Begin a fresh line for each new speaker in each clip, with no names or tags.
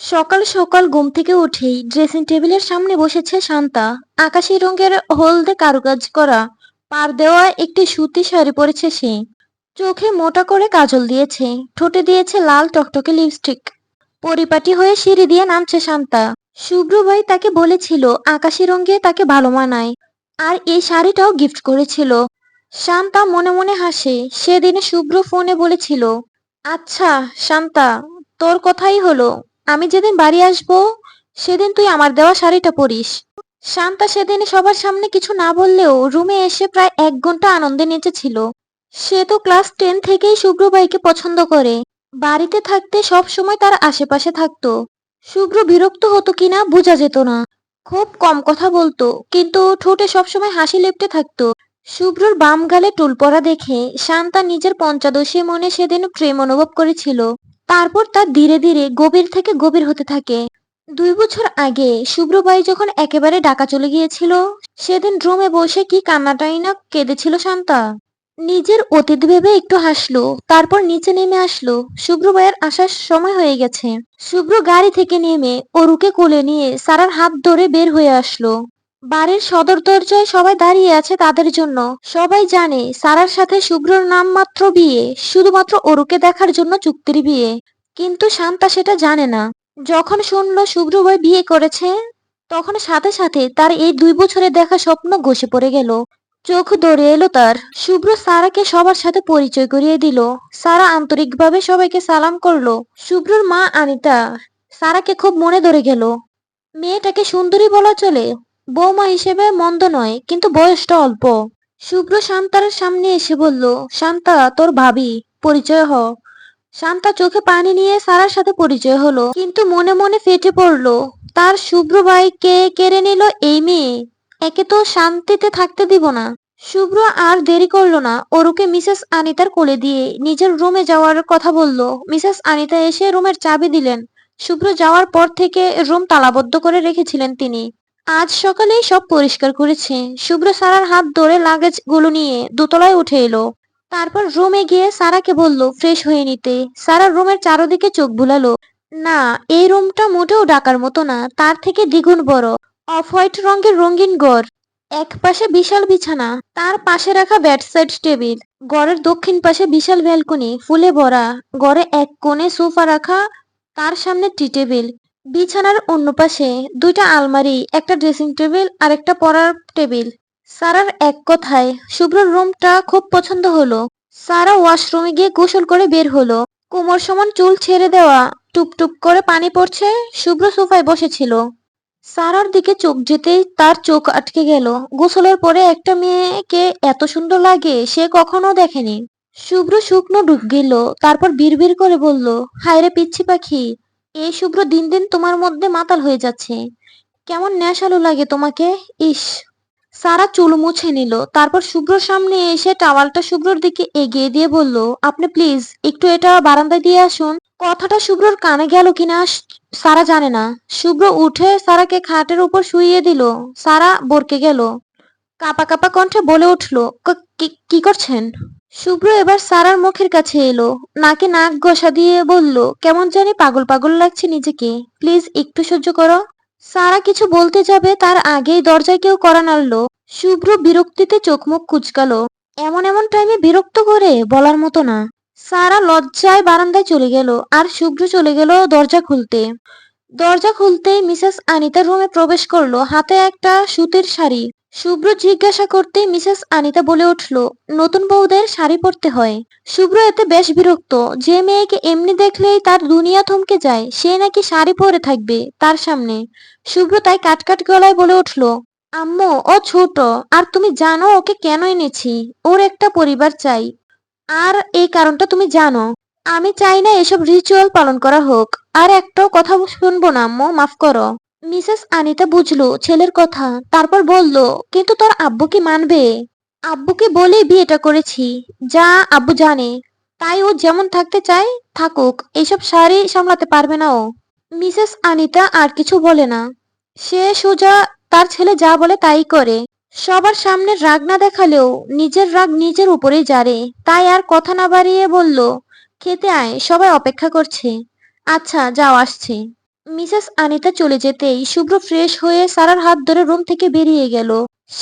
সকাল সকাল ঘুম থেকে উঠেই ড্রেসিং টেবিলের সামনে বসেছে শান্তা। আকাশি রঙের হলদে কারুকাজ করা। পার দেওয়া একটি সুতি শাড়ি পরেছে সে। চোখে মোটা করে কাজল দিয়েছে। ঠোঁটে দিয়েছে লাল টকটকে লিপস্টিক পরিপাটি হয়ে সিঁড়ি দিয়ে নামছে শান্তা। শুভ্র ভাই তাকে বলেছিল, আকাশি রঙে তাকে ভালো মানায়। আর এই শাড়িটাও গিফট করেছিল। শান্তা মনে মনে হাসে। সেদিনে শুভ্র ফোনে বলেছিল আচ্ছা শান্তা, তোর কথাই হলো। আমি যেদিন বাড়ি আসব, সেদিন তুই আমার দেওয়া শাড়িটা পরিস। শান্তা সেদিন সবার সামনে কিছু না বললেও রুমে এসে প্রায় এক ঘণ্টা আনন্দে নেচেছিল। সে তো ক্লাস টেন থেকেই শুভ্র ভাইকে পছন্দ করে। বাড়িতে থাকতে সব সময় তার আশেপাশে থাকতো। শুভ্র বিরক্ত হতো কিনা বোঝা যেত না। খুব কম কথা বলতো, কিন্তু ঠোঁটে সবসময় হাসি লেপটে থাকতো। শুভ্রর বাম গালে টুল পড়া দেখে শান্তা নিজের পঞ্চাদশী মনে সেদিন প্রেম অনুভব করেছিল। তারপর তা ধীরে ধীরে গভীর থেকে গভীর হতে থাকে। দুই বছর আগে শুভ্রবাই যখন একেবারে ডাকা চলে গিয়েছিল, সেদিন রুমে বসে কি কান্নাটাই না কেঁদেছিল শান্তা। নিজের অতীত ভেবে একটু হাসলো, তারপর নিচে নেমে আসলো। শুভ্র শুভ্রবাইয়ের আসার সময় হয়ে গেছে। শুভ্র গাড়ি থেকে নেমে অরুকে কোলে নিয়ে সারার হাত ধরে বের হয়ে আসলো। বাড়ির সদর দরজায় সবাই দাঁড়িয়ে আছে তাদের জন্য। সবাই জানে সারার সাথে শুভ্রর নাম মাত্র বিয়ে, শুধুমাত্র অরুকে দেখার জন্য চুক্তির বিয়ে। কিন্তু শান্তা সেটা জানে না। যখন শুনলো শুভ্র ভাই বিয়ে করেছে, তখন সাথে সাথে তার এই দুই বছরের দেখা স্বপ্ন ঘষে পড়ে গেল। চোখ দৌড়ে এলো তার। শুভ্র সারাকে সবার সাথে পরিচয় করিয়ে দিল। সারা আন্তরিকভাবে সবাইকে সালাম করল। শুভ্রর মা আনিতা সারাকে খুব মনে ধরে গেল। মেয়েটাকে সুন্দরী বলা চলে। বৌমা হিসেবে মন্দ নয়, কিন্তু বয়সটা অল্প। শুভ্র শান্তার সামনে এসে বলল, শান্তা, তোর ভাবি, পরিচয় হ। শান্তা চোখে পানি নিয়ে সারার সাথে পরিচয় হলো, কিন্তু মনে মনে ফেটে পড়ল, তার শুভ্র ভাইকে কেড়ে নিল এই মেয়ে? একে তো শান্তিতে থাকতে দিব না। শুভ্র আর দেরি করল না ওরুকে মিসেস আনিতার কোলে দিয়ে নিজের রুমে যাওয়ার কথা বলল। মিসেস আনিতা এসে রুমের চাবি দিলেন। শুভ্র যাওয়ার পর থেকে রুম তালাবদ্ধ করে রেখেছিলেন তিনি। আজ সকালেই সব পরিষ্কার করেছে। শুভ্র সারার হাত ধরে লাগেজগুলো নিয়ে দোতলায় উঠে এলো। তারপর রুমে গিয়ে সারাকে বলল, ফ্রেশ হয়ে নিতে। সারা রুমের চারদিকে চোখ বুলালো। না, এই রুমটা মোটেও ডাকার মতো না, তার থেকে দ্বিগুণ বড়। অফ হোয়াইট রঙের রঙিন গড় এক পাশে বিশাল বিছানা, তার পাশে রাখা বেডসাইড টেবিল। গড়ের দক্ষিণ পাশে বিশাল ব্যালকনি, ফুলে ভরা। গড়ে এক কোণে সোফা রাখা, তার সামনে টি টেবিল। বিছানার অন্য পাশে দুইটা আলমারি, একটা ড্রেসিং টেবিল আর একটা পড়ার টেবিল সারার এক কথায় শুভ্রর রুমটা খুব পছন্দ হলো। সারা ওয়াশরুমে গিয়ে গোসল করে বের হলো। কোমর সমান চুল ছেড়ে দেওয়া টুপ টুপ করে পানি পড়ছে, শুভ্র সোফায় বসেছিল। সারার দিকে চোখ যেতেই তার চোখ আটকে গেল। গোসলের পরে একটা মেয়েকে এত সুন্দর লাগে, সে কখনো দেখেনি। শুভ্র শুকনো ডুব গেল, তারপর বিড়বিড় করে বলল, হায় রে পিচ্ছি পাখি এই শুভ্র দিন দিন তোমার মধ্যে মাতাল হয়ে যাচ্ছে। কেমন নেশালো লাগে তোমাকে? ইস, সারা চুল মুছে নিল। তারপর শুভ্রর সামনে এসে টাওয়ালটা শুভ্রর দিকে এগিয়ে দিয়ে বলল, আপনি প্লিজ একটু এটা বারান্দায় দিয়ে আসুন। কথাটা শুভ্রর কানে গেল কিনা সারা জানে না। শুভ্র উঠে সারাকে খাটের উপর শুইয়ে দিল। সারা বরকে গেল। কাপা কাপা কণ্ঠে বলে উঠল কি- কি করছেন? শুভ্র এবার সারার মুখের কাছে এলো। নাকে নাক ঘষা দিয়ে বলল, কেমন জানি পাগল পাগল লাগছে নিজেকে। প্লিজ একটু সহ্য করো। সারা কিছু বলতে যাবে তার আগেই দরজায় কেউ করা নাড়লো। শুভ্র বিরক্তিতে চোখ মুখ কুচকালো। এমন এমন টাইমে বিরক্ত করে বলার মতো না। সারা লজ্জায় বারান্দায় চলে গেল আর শুভ্র চলে গেল দরজা খুলতে। দরজা খুলতেই মিসেস আনিতার রুমে প্রবেশ করল হাতে একটা সুতির শাড়ি। শুভ্র জিজ্ঞাসা করতেই মিসেস আনিতা বলে উঠল, নতুন বউদের শাড়ি পরতে হয়। শুভ্র এতে বেশ বিরক্ত, যে মেয়েকে এমনি দেখলেই তার দুনিয়া থমকে যায়, সে নাকি শাড়ি পরে থাকবে তার সামনে? শুভ্র তাই কাটকাট গলায় বলে উঠল, আম্মু, ও ছোট, আর তুমি জানো ওকে কেন এনেছি? ওর একটা পরিবার চাই। আর এই কারণটা তুমি জানো, আমি চাই না এসব রিচুয়াল পালন করা হোক। আর একটাও কথা শুনব না, আম্মু, মাফ করো। মিসেস আনিতা বুঝলো ছেলের কথা, তারপর বলল, কিন্তু তোর আব্বু কি মানবে? আব্বুকে বলেই বিয়েটা করেছি, যা আব্বু জানে, তাই ও যেমন থাকতে চায়, থাকুক এইসব শাড়ি সামলাতে পারবে না ও। মিসেস আনিতা আর কিছু বলে না। সে সোজা তার ছেলে যা বলে তাই করে। সবার সামনে রাগ না দেখালেও নিজের রাগ নিজের উপরেই জারে। তাই আর কথা না বাড়িয়ে বলল, খেতে আয়, সবাই অপেক্ষা করছে। আচ্ছা যাও, আসছি। মিসেস আনিতা চলে যেতেই শুভ্র ফ্রেশ হয়ে সারার হাত ধরে রুম থেকে বেরিয়ে গেল।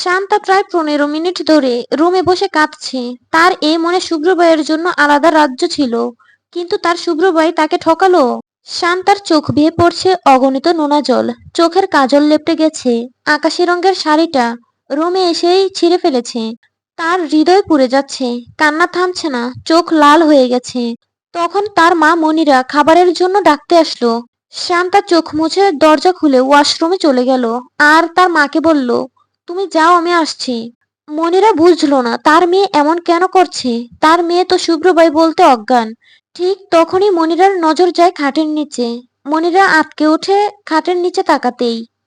শান্তা প্রায় পনেরো মিনিট ধরে রুমে বসে কাঁদছে। তার এই মনে শুভ্র ভাইয়ের জন্য আলাদা রাজ্য ছিল, কিন্তু তার শুভ্র ভাই তাকে ঠকালো। শান্তার চোখ বেয়ে পড়ছে অগণিত নোনা জল। চোখের কাজল লেপটে গেছে। আকাশি রঙের শাড়িটা রুমে এসেই ছিঁড়ে ফেলেছে। তার হৃদয় পুড়ে যাচ্ছে। কান্না থামছে না, চোখ লাল হয়ে গেছে। তখন তার মা মনিরা খাবারের জন্য ডাকতে আসলো। শান্তা চোখ মুছে দরজা খুলে ওয়াশরুমে চলে গেল। আর তার মাকে বলল, তুমি যাও, আমি আসছি। মনিরা বুঝলো না, তার মেয়ে এমন কেন করছে? তার মেয়ে তো শুভ্রবাই বলতে অজ্ঞান। ঠিক তখনই মনিরার নজর যায় খাটের নিচে। মনিরা আটকে উঠে খাটের নিচে তাকাতেই